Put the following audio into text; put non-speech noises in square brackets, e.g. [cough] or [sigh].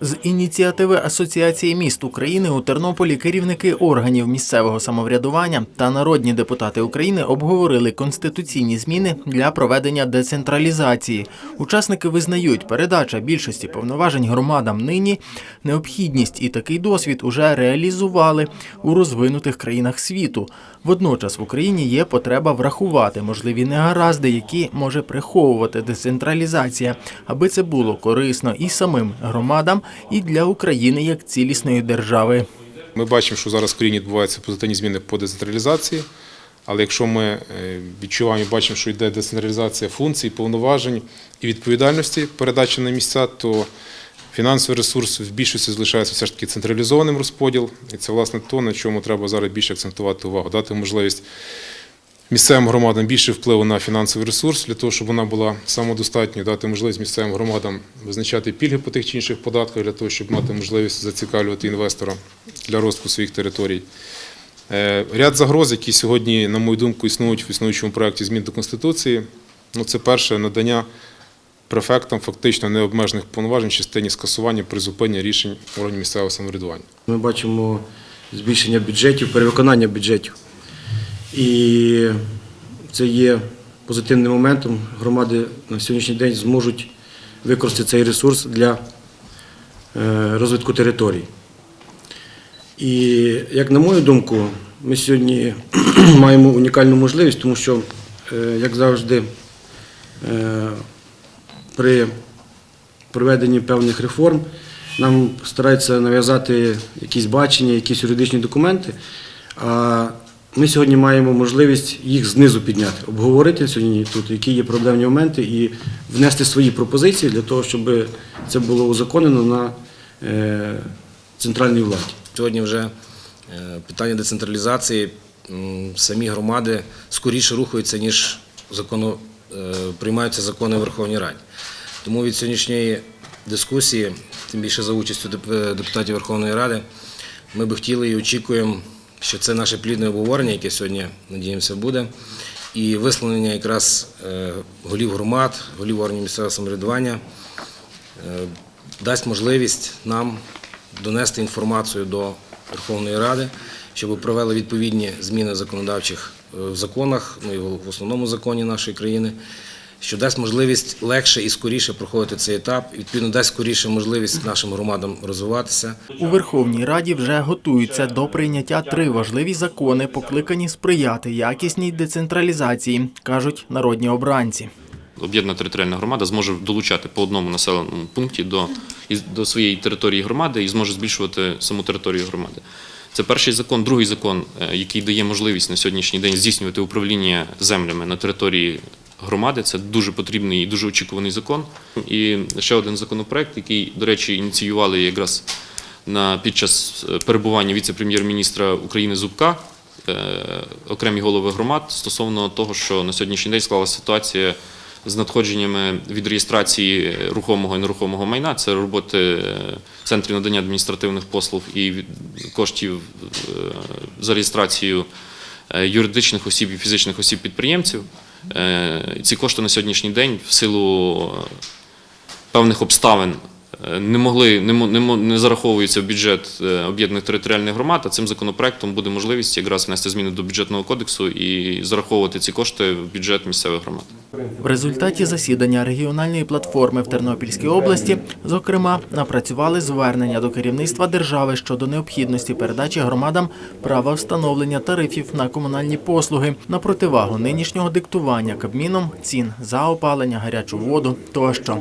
З ініціативи Асоціації міст України у Тернополі керівники органів місцевого самоврядування та народні депутати України обговорили конституційні зміни для проведення децентралізації. Учасники визнають, передача більшості повноважень громадам нині необхідність і такий досвід уже реалізували у розвинутих країнах світу. Водночас в Україні є потреба врахувати можливі негаразди, які може приховувати децентралізація, аби це було корисно і самим громадам, і для України як цілісної держави. Ми бачимо, що зараз в країні відбуваються позитивні зміни по децентралізації. Але якщо ми е, відчуваємо і бачимо, що йде децентралізація функцій, повноважень і відповідальності передачі на місця, то фінансовий ресурс в більшості залишається все ж таки централізованим розподіл. І це власне то, на чому треба зараз більше акцентувати увагу, дати можливість місцевим громадам більше впливу на фінансовий ресурс для того, щоб вона була самодостатньою, дати можливість місцевим громадам визначати пільги по тих чи інших податках для того, щоб мати можливість зацікавлювати інвестора для розвитку своїх територій. Е, Ряд загроз, які сьогодні, на мою думку, існують в існуючому проєкті змін до Конституції. Ну, це перше надання префектам фактично необмежених повноважень в частині скасування призупинення рішень органів місцевого самоврядування. Ми бачимо збільшення бюджетів, перевиконання бюджетів. І це є позитивним моментом. Громади на сьогоднішній день зможуть використати цей ресурс для е, розвитку територій. І, як на мою думку, ми сьогодні [clears throat] маємо унікальну можливість, тому що, е, як завжди, е, при проведенні певних реформ нам стараються нав'язати якісь бачення, якісь юридичні документи. А ми сьогодні маємо можливість їх знизу підняти, обговорити сьогодні тут, які є проблемні моменти, і внести свої пропозиції для того, щоб це було узаконено на е, центральній владі. Сьогодні вже е, питання децентралізації самі громади скоріше рухаються, ніж е, приймаються закони в Верховній Раді. Тому від сьогоднішньої дискусії, тим більше за участю депутатів Верховної Ради, ми би хотіли і очікуємо, що це наше плідне обговорення, яке сьогодні, надіємося, буде, і висловлення якраз е, голів громад, голів органів місцевого самоврядування е, дасть можливість нам донести інформацію до Верховної Ради, щоб провели відповідні зміни законодавчих е, в законах, ну і в основному законі нашої країни, що дасть можливість легше і скоріше проходити цей етап, і відповідно дасть скоріше можливість нашим громадам розвиватися. У Верховній Раді вже готуються до прийняття три важливі закони, покликані сприяти якісній децентралізації, кажуть народні обранці. об'єднана територіальна громада зможе долучати по одному населеному пункті до, до своєї території громади і зможе збільшувати саму територію громади. Це перший закон. Другий закон, е, який дає можливість на сьогоднішній день здійснювати управління землями на території громади. Це дуже потрібний і дуже очікуваний закон. І ще один законопроект, який, до речі, ініціювали якраз на під час е, перебування віце-прем'єр-міністра України Зубка е, окремі голови громад стосовно того, що на сьогоднішній день склалася ситуація з надходженнями від реєстрації рухомого і нерухомого майна. Це роботи е, центрів надання адміністративних послуг і коштів за реєстрацію е, юридичних осіб і фізичних осіб підприємців. Е, Ці кошти на сьогоднішній день в силу е, певних обставин не могли не, не, не зараховуються в бюджет е, об'єднаних територіальних громад. А цим законопроектом буде можливість якраз внести зміни до бюджетного кодексу і зараховувати ці кошти в бюджет місцевих громад. В результаті засідання регіональної платформи в Тернопільській області, зокрема, напрацювали звернення до керівництва держави щодо необхідності передачі громадам права встановлення тарифів на комунальні послуги на противагу нинішнього диктування Кабміном цін за опалення, гарячу воду тощо.